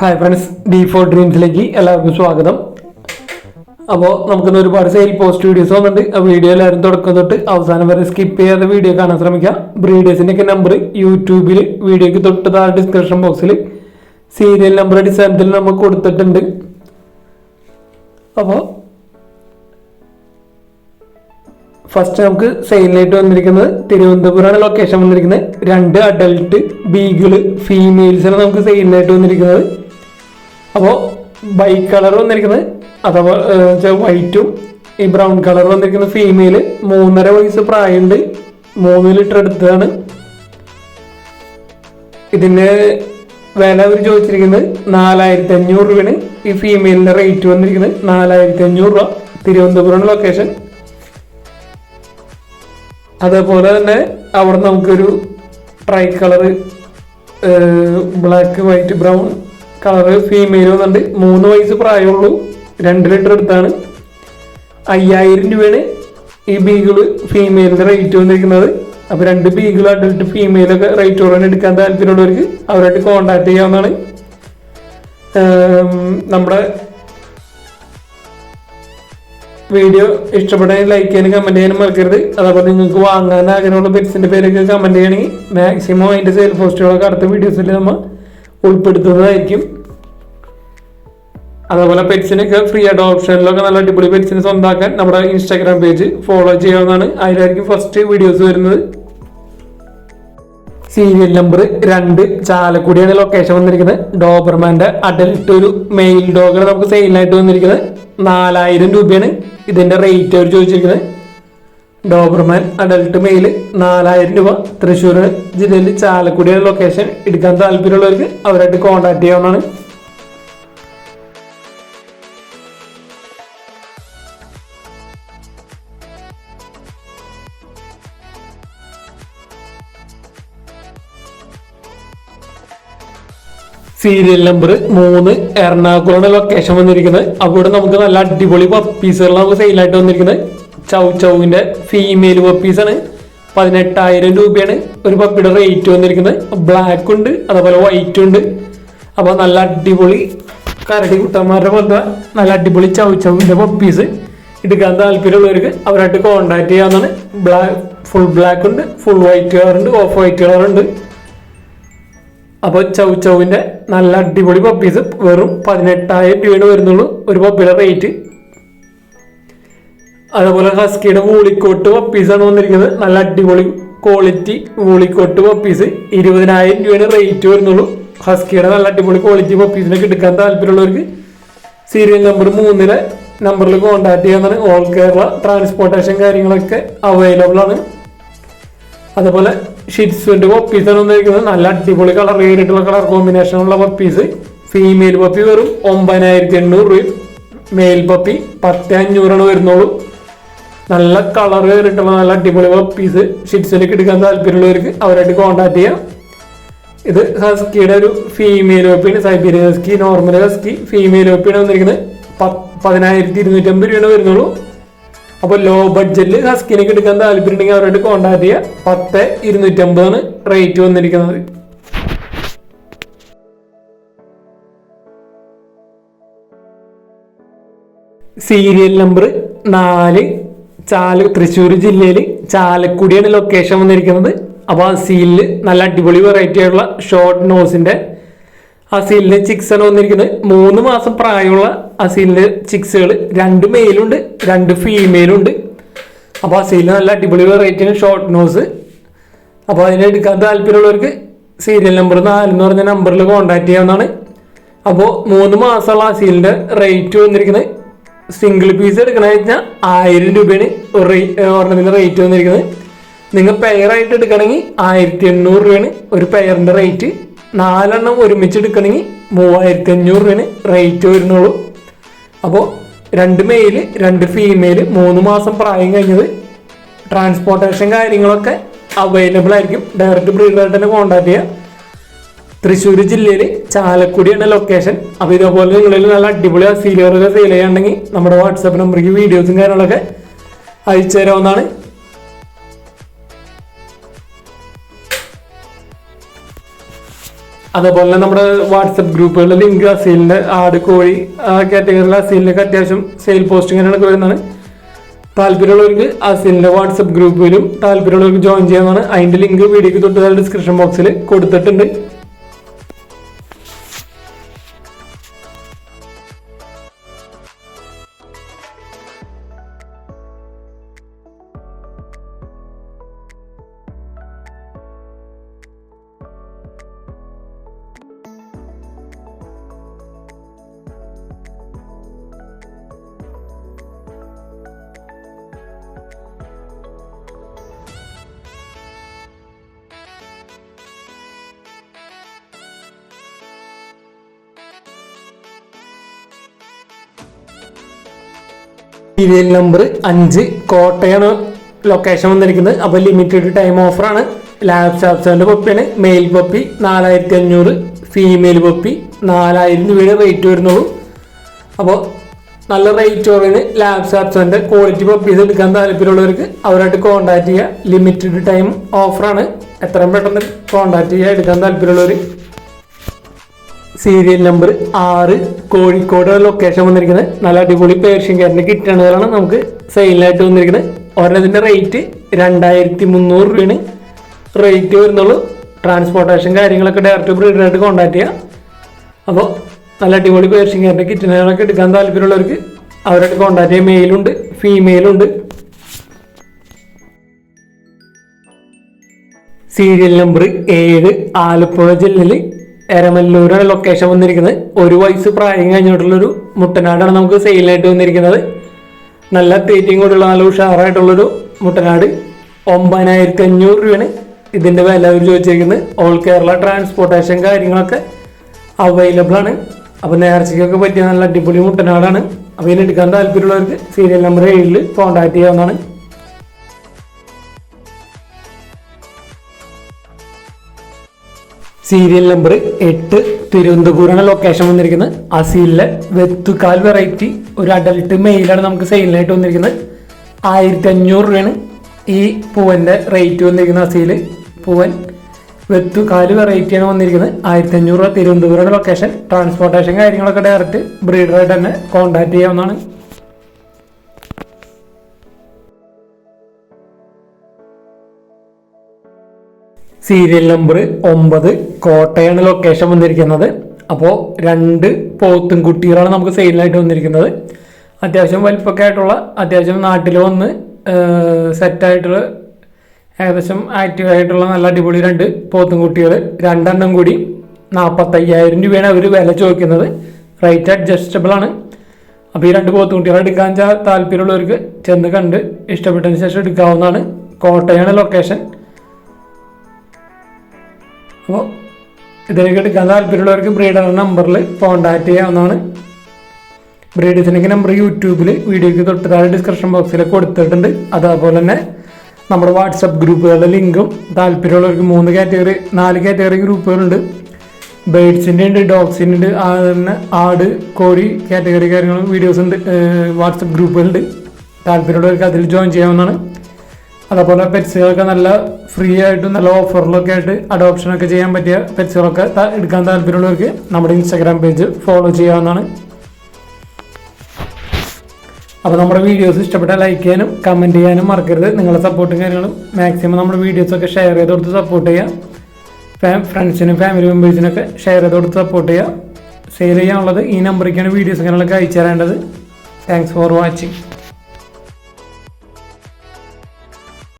Hi friends D four ഡ്രീംസിലേക്ക് എല്ലാവർക്കും സ്വാഗതം. അപ്പോൾ നമുക്കിന്ന് ഒരുപാട് സെയിൽ പോസ്റ്റ് വീഡിയോസ് വന്നിട്ടുണ്ട്. ആ വീഡിയോ എല്ലാവരും തുടക്കം തൊട്ട് അവസാനം വരെ സ്കിപ്പ് ചെയ്യാതെ വീഡിയോ കാണാൻ ശ്രമിക്കുക. ബ്രീഡേഴ്സിന്റെ ഒക്കെ നമ്പർ യൂട്യൂബിൽ വീഡിയോക്ക് തൊട്ട് താഴെ ഡിസ്ക്രിപ്ഷൻ ബോക്സിൽ സീരിയൽ നമ്പർ അടിസ്ഥാനത്തിൽ നമുക്ക് കൊടുത്തിട്ടുണ്ട്. അപ്പോൾ ഫസ്റ്റ് നമുക്ക് സെയിലിനായിട്ട് വന്നിരിക്കുന്നത് തിരുവനന്തപുരമാണ് ലൊക്കേഷൻ വന്നിരിക്കുന്നത്. രണ്ട് അഡൽട്ട് ബീഗിൾ ഫീമെയിൽസാണ് നമുക്ക് സെയിലിനായിട്ട് വന്നിരിക്കുന്നത്. അപ്പോൾ ബൈക്ക് കളർ വന്നിരിക്കുന്നത്. അഥവാ വൈറ്റും ഈ ബ്രൗൺ കളർ വന്നിരിക്കുന്ന ഫീമെയിൽ മൂന്നര വയസ്സ് പ്രായമുണ്ട്. മൂന്ന് ലിറ്റർ എടുത്തതാണ്. ഇതിന് വില അവർ ചോദിച്ചിരിക്കുന്നത് നാലായിരത്തി അഞ്ഞൂറ് രൂപയാണ്. ഈ ഫീമെയിലിന്റെ റേറ്റ് വന്നിരിക്കുന്നത് നാലായിരത്തി അഞ്ഞൂറ് രൂപ. തിരുവനന്തപുരം ലൊക്കേഷൻ അതേപോലെ തന്നെ അവിടെ നമുക്കൊരു try colour black white brown colour female വന്നിട്ട് മൂന്ന് വയസ്സ് പ്രായമുള്ളൂ. രണ്ട് ലിറ്റർ എടുത്താണ്. അയ്യായിരം രൂപയാണ് ഈ ബീഗിൾ ഫീമെയിലിന്റെ റേറ്റ് വന്നിരിക്കുന്നത്. അപ്പൊ രണ്ട് ബീഗിൾ അഡൽട്ട് ഫീമെയിലൊക്കെ റേറ്റ് കുറവാണ്. എടുക്കാൻ താല്പര്യമുള്ളവർക്ക് അവരായിട്ട് കോണ്ടാക്ട് ചെയ്യാവുന്നതാണ്. നമ്മുടെ വീഡിയോ ഇഷ്ടപ്പെട്ടെങ്കിൽ ലൈക്ക് ചെയ്യാനും കമന്റ് ചെയ്യാനും മറക്കരുത്. അതേപോലെ നിങ്ങൾക്ക് വാങ്ങാൻ ആഗ്രഹമുള്ള പെറ്റ്സിന്റെ പേരൊക്കെ കമന്റ് ചെയ്യണമെങ്കിൽ മാക്സിമം അതിന്റെ സെയിൽ പോസ്റ്റുകളൊക്കെ അടുത്ത വീഡിയോസിൽ നമ്മൾ ഉൾപ്പെടുത്തുന്നതായിരിക്കും. അതേപോലെ പെറ്റ്സിനൊക്കെ ഫ്രീ ആയിട്ട് ഓപ്ഷനിലൊക്കെ നല്ല അടിപൊളി പെറ്റ്സിനെ സ്വന്തമാക്കാൻ നമ്മുടെ ഇൻസ്റ്റാഗ്രാം പേജ് ഫോളോ ചെയ്യാവുന്നതാണ്. അതിലായിരിക്കും ഫസ്റ്റ് വീഡിയോസ് വരുന്നത്. സീരിയൽ നമ്പർ രണ്ട് ചാലക്കുടിയാണ് ലൊക്കേഷൻ വന്നിരിക്കുന്നത്. ഡോബർമാന്റെ അഡൽട്ട് ഒരു മെയിൽ ഡോഗാണ് നമുക്ക് സെയിലിനായിട്ട് വന്നിരിക്കുന്നത്. നാലായിരം രൂപയാണ്. ഇതിന്റെ റേറ്റ് അവർ ചോദിച്ചിരിക്കുന്നത്? ഡോബർമാൻ അഡൽട്ട് മെയിൽ നാലായിരം രൂപ. തൃശ്ശൂർ ജില്ലയിൽ ചാലക്കുടിയാണ് ലൊക്കേഷൻ എടുക്കാൻ താല്പര്യമുള്ളവർക്ക് അവരായിട്ട് കോൺടാക്ട് ചെയ്യാവുന്നതാണ്. സീരിയൽ നമ്പർ മൂന്ന് എറണാകുളമാണ് ലൊക്കേഷൻ വന്നിരിക്കുന്നത്. അവിടെ നമുക്ക് നല്ല അടിപൊളി പപ്പീസുകൾ നമുക്ക് സെയിലായിട്ട് വന്നിരിക്കുന്നത്. ചൗ ചൗവിന്റെ ഫീമെയിൽ പപ്പീസാണ് പതിനെട്ടായിരം രൂപയാണ് ഒരു പപ്പിയുടെ റേറ്റ് വന്നിരിക്കുന്നത്. ബ്ലാക്ക് ഉണ്ട് അതേപോലെ വൈറ്റ് ഉണ്ട്. അപ്പോൾ നല്ല അടിപൊളി കരടി കുട്ടന്മാരുടെ പോലത്തെ നല്ല അടിപൊളി ചൗ ചൗവിന്റെ പപ്പീസ് എടുക്കാൻ താല്പര്യമുള്ളവർക്ക് അവരായിട്ട് കോൺടാക്ട് ചെയ്യാവുന്നതാണ്. ബ്ലാക്ക് ഫുൾ ബ്ലാക്ക് ഉണ്ട് ഫുൾ വൈറ്റ് ഉണ്ട് ഓഫ് വൈറ്റ് കളർ ഉണ്ട്. അപ്പോൾ ചൗ ചൗവിന്റെ നല്ല അടിപൊളി പപ്പീസ് വെറും പതിനെട്ടായിരം രൂപയാണ് വരുന്നുള്ളൂ. ഒരു പപ്പിയുടെ റേറ്റ് അതേപോലെ ഹസ്കിയുടെ വൂളിക്കോട്ട് പപ്പീസാണ് വന്നിരിക്കുന്നത്. നല്ല അടിപൊളി ക്വാളിറ്റി വൂളിക്കോട്ട് പപ്പീസ് ഇരുപതിനായിരം രൂപയാണ് റേറ്റ് വരുന്നുള്ളൂ. ഹസ്കിയുടെ നല്ല അടിപൊളി ക്വാളിറ്റി പപ്പീസിനൊക്കെ എടുക്കാൻ താല്പര്യമുള്ളവർക്ക് സീരിയൽ നമ്പർ മൂന്നിലെ നമ്പറിൽ കോൺടാക്ട് ചെയ്യാന്നാണ് ഓൾ കേരള ട്രാൻസ്പോർട്ടേഷൻ കാര്യങ്ങളൊക്കെ അവൈലബിൾ ആണ്. അതുപോലെ ഷിറ്റ്സുവിന്റെ ആണ് വന്നിരിക്കുന്നത്. നല്ല അടിപൊളി കളർ കയറിയിട്ടുള്ള കളർ കോമ്പിനേഷൻ ഉള്ള പപ്പീസ് ഫീമെയിൽ പപ്പി വെറും ഒമ്പതിനായിരത്തി എണ്ണൂറ് രൂപയും മെയിൽ പപ്പി പത്ത് അഞ്ഞൂറാണ് വരുന്നുള്ളൂ നല്ല കളർ കയറിയിട്ടുള്ള നല്ല അടിപൊളി പപ്പീസ് ഷിറ്റ്സിലേക്ക് എടുക്കാൻ താല്പര്യമുള്ളവർക്ക് അവരായിട്ട് കോൺടാക്ട് ചെയ്യാം. ഇത് ഹസ്കിയുടെ ഒരു female പപ്പിയാണ് Siberian husky normal husky female പപ്പിയാണ് വന്നിരിക്കുന്നത്. പതിനായിരത്തി ഇരുന്നൂറ്റമ്പത് രൂപയാണ് വരുന്നുള്ളൂ അപ്പോൾ ലോ ബഡ്ജറ്റിൽ ഹസ്കിനൊക്കെ എടുക്കാൻ താല്പര്യമുണ്ടെങ്കിൽ അവരോട് കോൺടാക്ട് ചെയ്യുക പത്ത് ഇരുന്നൂറ്റമ്പതാണ് റേറ്റ് വന്നിരിക്കുന്നത്. സീരിയൽ നമ്പർ നാല് ചാല തൃശ്ശൂർ ജില്ലയിൽ ചാലക്കുടിയാണ് ലൊക്കേഷൻ വന്നിരിക്കുന്നത്. അപ്പോൾ ആ സീലിൽ നല്ല അടിപൊളി വെറൈറ്റി ആയിട്ടുള്ള ഷോർട്ട് നോസിന്റെ അസീലിന്റെ ചിക്സ് ആണ് വന്നിരിക്കുന്നത്. മൂന്ന് മാസം പ്രായമുള്ള അസീലിന് ചിക്സുകൾ രണ്ട് മെയിലുണ്ട് രണ്ട് ഫീമെയിലുണ്ട് അപ്പോൾ അസീലിന് നല്ല അടിപൊളി വെറൈറ്റിയാണ് ഷോർട്ട് നോസ് അപ്പോൾ അതിനെ എടുക്കാൻ താല്പര്യമുള്ളവർക്ക് സീരിയൽ നമ്പർ നാല് എന്ന് പറഞ്ഞ നമ്പറിൽ കോൺടാക്ട് ചെയ്യാവുന്നതാണ്. അപ്പോൾ മൂന്ന് മാസമുള്ള അസീലിന്റെ റേറ്റ് വന്നിരിക്കുന്നത്. സിംഗിൾ പീസ് എടുക്കണമെന്ന് വെച്ചാൽ ആയിരം രൂപയാണ്. ഒരു റേ- റേറ്റ് വന്നിരിക്കുന്നത്. നിങ്ങൾ പെയറായിട്ട് എടുക്കണമെങ്കിൽ ആയിരത്തി എണ്ണൂറ് രൂപയാണ് ഒരു പെയറിന്റെ റേറ്റ് നാലെണ്ണം ഒരുമിച്ച് എടുക്കണമെങ്കിൽ മൂവായിരത്തി അഞ്ഞൂറ് രൂപയാണ് റേറ്റ് വരുന്നുള്ളൂ. അപ്പോൾ രണ്ട് മെയിൽ രണ്ട് ഫീമെയിൽ മൂന്ന് മാസം പ്രായം കഴിഞ്ഞത് ട്രാൻസ്പോർട്ടേഷൻ കാര്യങ്ങളൊക്കെ അവൈലബിൾ ആയിരിക്കും. ഡയറക്റ്റ് ബ്രീഡറായിട്ട് തന്നെ കോൺടാക്ട് ചെയ്യുക തൃശ്ശൂർ ജില്ലയിൽ ചാലക്കുടിയാണ് ലൊക്കേഷൻ അപ്പോൾ ഇതേപോലെ നിങ്ങളിൽ നല്ല അടിപൊളി സീലിയറൊക്കെ സെയിൽ ചെയ്യാണ്ടെങ്കിൽ നമ്മുടെ വാട്സാപ്പ് നമ്പറിലേക്ക് വീഡിയോസും കാര്യങ്ങളൊക്കെ അയച്ചു തരാവുന്നതാണ് അതേപോലെ തന്നെ നമ്മുടെ വാട്സപ്പ് ഗ്രൂപ്പുകളിലെ ലിങ്ക് അസീലിന്റെ ആട് കോഴി ആ കാറ്റഗറിയിലെ അസീലിനൊക്കെ അത്യാവശ്യം സെയിൽ പോസ്റ്റിങ്ങനൊക്കെ വരുന്നതാണ് താല്പര്യമുള്ളവർക്ക് അസീലിന്റെ വാട്സപ്പ് ഗ്രൂപ്പിലും താല്പര്യമുള്ളവർക്ക് ജോയിൻ ചെയ്യാമെന്നാണ് അതിന്റെ ലിങ്ക് വീഡിയോക്ക് തൊട്ട് ഡിസ്ക്രിപ്ഷൻ ബോക്സിൽ കൊടുത്തിട്ടുണ്ട്. സീരിയൽ നമ്പർ അഞ്ച്. കോട്ടയാണ് ലൊക്കേഷൻ വന്നിരിക്കുന്നത്. അപ്പോൾ ലിമിറ്റഡ് ടൈം ഓഫറാണ് ലാബ് സാപ്സാന്റെ പപ്പിയാണ് മെയിൽ പപ്പി നാലായിരത്തി അഞ്ഞൂറ് ഫീമെയിൽ പപ്പി നാലായിരം രൂപയുടെ റേറ്റ് വരുന്നുള്ളൂ. അപ്പോൾ നല്ല റേറ്റ് കുറവിന് ലാബ് ക്വാളിറ്റി പപ്പീസ് എടുക്കാൻ താല്പര്യമുള്ളവർക്ക് അവരായിട്ട് കോൺടാക്ട് ചെയ്യുക. ലിമിറ്റഡ് ടൈം ഓഫറാണ് എത്രയും പെട്ടെന്ന് കോൺടാക്ട് ചെയ്യുക എടുക്കാൻ താല്പര്യമുള്ളവർ സീരിയൽ നമ്പർ ആറ് കോഴിക്കോട് ലൊക്കേഷൻ വന്നിരിക്കുന്നത്. നല്ല അടിപൊളി പേർഷ്യൻ കാരന്റെ കിട്ടണതാണ് നമുക്ക് സെയിലായിട്ട് വന്നിരിക്കുന്നത്. ഒരെണ്ണത്തിന്റെ റേറ്റ് രണ്ടായിരത്തി മുന്നൂറ് രൂപയാണ്. റേറ്റ് വരുന്നുള്ളൂ. ട്രാൻസ്പോർട്ടേഷൻ കാര്യങ്ങളൊക്കെ ഡയറക്റ്റ് ബ്രീഡറായിട്ട് കോൺടാക്ട് ചെയ്യുക അപ്പോൾ നല്ല അടിപൊളി പേർഷ്യൻ കാരന്റെ കിട്ടണതൊക്കെ എടുക്കാൻ താല്പര്യമുള്ളവർക്ക് അവരായിട്ട് കോൺടാക്ട് ചെയ്യാം. മെയിലുണ്ട് ഫീമെയിലുണ്ട് സീരിയൽ നമ്പർ ഏഴ് ആലപ്പുഴ ജില്ലയിൽ എരമല്ലൂരാണ് ലൊക്കേഷൻ വന്നിരിക്കുന്നത്. ഒരു വയസ്സ് പ്രായം കഴിഞ്ഞിട്ടുള്ളൊരു മുട്ടനാടാണ് നമുക്ക് സെയിലായിട്ട് വന്നിരിക്കുന്നത്. നല്ല തീറ്റയും കൂടെയുള്ള നല്ല ഉഷാറായിട്ടുള്ളൊരു മുട്ടനാട്. ഒമ്പതിനായിരത്തി അഞ്ഞൂറ് രൂപയാണ് ഇതിന്റെ വില അവർ ചോദിച്ചിരിക്കുന്നത്. ഓൾ കേരള ട്രാൻസ്പോർട്ടേഷൻ കാര്യങ്ങളൊക്കെ അവൈലബിൾ ആണ്. അപ്പോൾ നേർച്ചയ്ക്കൊക്കെ പറ്റിയ നല്ല അടിപൊളി മുട്ടനാടാണ്. അപ്പോൾ ഇതിനെടുക്കാൻ താല്പര്യമുള്ളവർക്ക് സീരിയൽ നമ്പർ ഏഴിൽ കോൺടാക്ട് ചെയ്യാവുന്നതാണ്. സീരിയൽ നമ്പർ എട്ട് തിരുവനന്തപുരമാണ് ലൊക്കേഷൻ വന്നിരിക്കുന്നത്. അസീലിലെ വെത്തുകാൽ വെറൈറ്റി ഒരു അഡൽട്ട് മെയിലാണ് നമുക്ക് സെയിലിനായിട്ട് വന്നിരിക്കുന്നത്. ആയിരത്തി അഞ്ഞൂറ് രൂപയാണ് ഈ പൂവന്റെ റേറ്റ് വന്നിരിക്കുന്നത് അസീൽ പൂവൻ വെത്തുകാൽ വെറൈറ്റിയാണ് വന്നിരിക്കുന്നത്. ആയിരത്തി അഞ്ഞൂറ് രൂപ തിരുവനന്തപുരമാണ് ലൊക്കേഷൻ ട്രാൻസ്പോർട്ടേഷൻ കാര്യങ്ങളൊക്കെ ഡയറക്റ്റ് ബ്രീഡറായിട്ട് തന്നെ കോൺടാക്ട് ചെയ്യാവുന്നതാണ്. സീരിയൽ നമ്പർ ഒമ്പത് കോട്ടയാണ് ലൊക്കേഷൻ വന്നിരിക്കുന്നത്. അപ്പോൾ രണ്ട് പോത്തും കുട്ടികളാണ് നമുക്ക് സെയിലായിട്ട് വന്നിരിക്കുന്നത്. അത്യാവശ്യം വലിപ്പമൊക്കെ ആയിട്ടുള്ള അത്യാവശ്യം നാട്ടിൽ വന്ന് സെറ്റായിട്ടുള്ള ഏകദേശം ആക്റ്റീവ് ആയിട്ടുള്ള നല്ല അടിപൊളി രണ്ട് പോത്തും കുട്ടികൾ രണ്ടെണ്ണം കൂടി നാൽപ്പത്തയ്യായിരം രൂപയാണ് അവർ വില ചോദിക്കുന്നത്. റേറ്റ് അഡ്ജസ്റ്റബിൾ ആണ്. അപ്പോൾ ഈ രണ്ട് പോത്തും കുട്ടികളെ എടുക്കാൻ താല്പര്യമുള്ളവർക്ക് ചെന്ന് കണ്ട് ഇഷ്ടപ്പെട്ടതിന് ശേഷം എടുക്കാവുന്നതാണ്. കോട്ടയാണ് ലൊക്കേഷൻ അപ്പോൾ ഇതിലേക്ക് എടുക്കാൻ താല്പര്യമുള്ളവർക്ക് ബ്രീഡർ നമ്പറിൽ കോൺടാക്റ്റ് ചെയ്യാവുന്നതാണ്. ബ്രീഡേഴ്സിനൊക്കെ നമ്പർ യൂട്യൂബിൽ വീഡിയോയ്ക്ക് തൊട്ട് താഴെ ഡിസ്ക്രിപ്ഷൻ ബോക്സിൽ കൊടുത്തിട്ടുണ്ട്. അതേപോലെ തന്നെ നമ്മുടെ വാട്സപ്പ് ഗ്രൂപ്പുകളുടെ ലിങ്കും താല്പര്യമുള്ളവർക്ക് മൂന്ന് കാറ്റഗറി നാല് കാറ്റഗറി ഗ്രൂപ്പുകളുണ്ട്. ബേഡ്സിന്റെ ഉണ്ട് ഡോഗ്സിന്റെ ഉണ്ട് തന്നെ ആട് കോഴി കാറ്റഗറി കാര്യങ്ങളും വീഡിയോസ് ഉണ്ട് വാട്സപ്പ് ഗ്രൂപ്പുകളുണ്ട്. താല്പര്യമുള്ളവർക്ക് അതിൽ ജോയിൻ ചെയ്യാവുന്നതാണ്. അതേപോലെ പെറ്റ്സുകളൊക്കെ നല്ല ഫ്രീ ആയിട്ടും നല്ല ഓഫറിലൊക്കെ ആയിട്ട് അഡോപ്ഷനൊക്കെ ചെയ്യാൻ പറ്റിയ പെറ്റ്സുകളൊക്കെ എടുക്കാൻ താല്പര്യമുള്ളവർക്ക് നമ്മുടെ ഇൻസ്റ്റാഗ്രാം പേജ് ഫോളോ ചെയ്യാവുന്നതാണ്. അപ്പോൾ നമ്മുടെ വീഡിയോസ് ഇഷ്ടപ്പെട്ടാൽ ലൈക്ക് ചെയ്യാനും കമന്റ് ചെയ്യാനും മറക്കരുത്. നിങ്ങളുടെ സപ്പോർട്ടും കാര്യങ്ങളും മാക്സിമം നമ്മുടെ വീഡിയോസൊക്കെ ഷെയർ ചെയ്ത് കൊടുത്ത് സപ്പോർട്ട് ചെയ്യുക ഫ്രണ്ട്സിനും ഫാമിലി മെമ്പേഴ്സിനൊക്കെ ഷെയർ ചെയ്ത് കൊടുത്ത് സപ്പോർട്ട് ചെയ്യുക സെയിൽ ചെയ്യാനുള്ളത് ഈ നമ്പറിലേക്കാണ് വീഡിയോസ് കാര്യങ്ങളൊക്കെ അയച്ചു തരേണ്ടത്. Thanks for watching